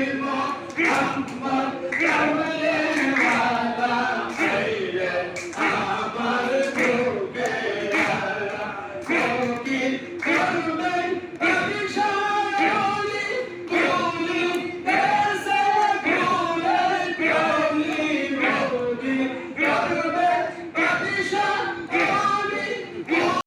Grandma, grandma, grandma.